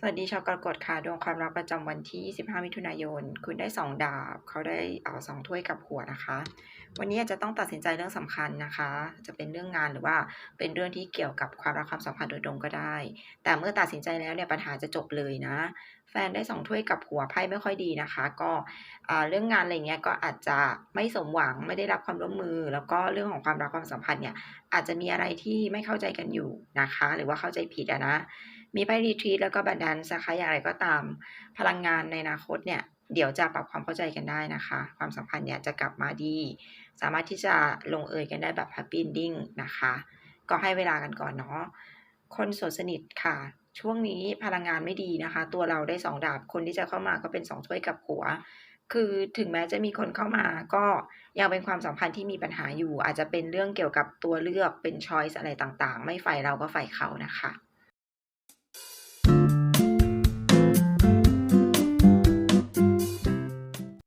สวัสดีชาวกรกฎค่ะดวงความรักประจำวันที่ 25 มิถุนายน คุณได้ 2 ดาบ เขาได้เอ่อ2ถ้วยกับหัวนะคะ วันนี้อาจจะต้องตัดสินใจเรื่องสำคัญนะคะ จะเป็นเรื่องงานหรือว่าเป็นเรื่องที่เกี่ยวกับความรักความสัมพันธ์โดยตรงก็ได้ แต่เมื่อตัดสินใจแล้วเนี่ยปัญหาจะจบเลยนะ แฟนได้2ถ้วยกับหัวไพ่ไม่ค่อยดีนะคะ ก็อ่าเรื่องงานอะไรเงี้ยก็อาจจะไม่สมหวังไม่ได้รับความร่วมมือ แล้วก็เรื่องของความรักความสัมพันธ์เนี่ยอาจจะมีอะไรที่ไม่เข้าใจกันอยู่นะคะ หรือว่าเข้าใจผิดอะนะ มีไพ่รีทรีตแล้วก็บันดันนะคะอย่างไรก็ตามพลังงานในอนาคตเนี่ยเดี๋ยวจะปรับความเข้าใจกันได้นะคะ ความสัมพันธ์เนี่ยจะกลับมาดี สามารถที่จะลงเอยกันได้แบบ happy ending นะคะ ก็ให้เวลากันก่อนเนาะคนสดสนิทค่ะ ช่วงนี้พลังงานไม่ดีนะคะ ตัวเราได้2ดาบคนที่จะเข้ามาก็เป็น2ถ้วยกับหัว คือถึงแม้จะมีคนเข้ามา ก็ยังเป็นความสัมพันธ์ที่มีปัญหาอยู่ อาจจะเป็นเรื่องเกี่ยวกับตัวเลือกเป็นชอยซ์อะไรต่างๆ ไม่ฝ่ายเราก็ฝ่ายเขานะคะ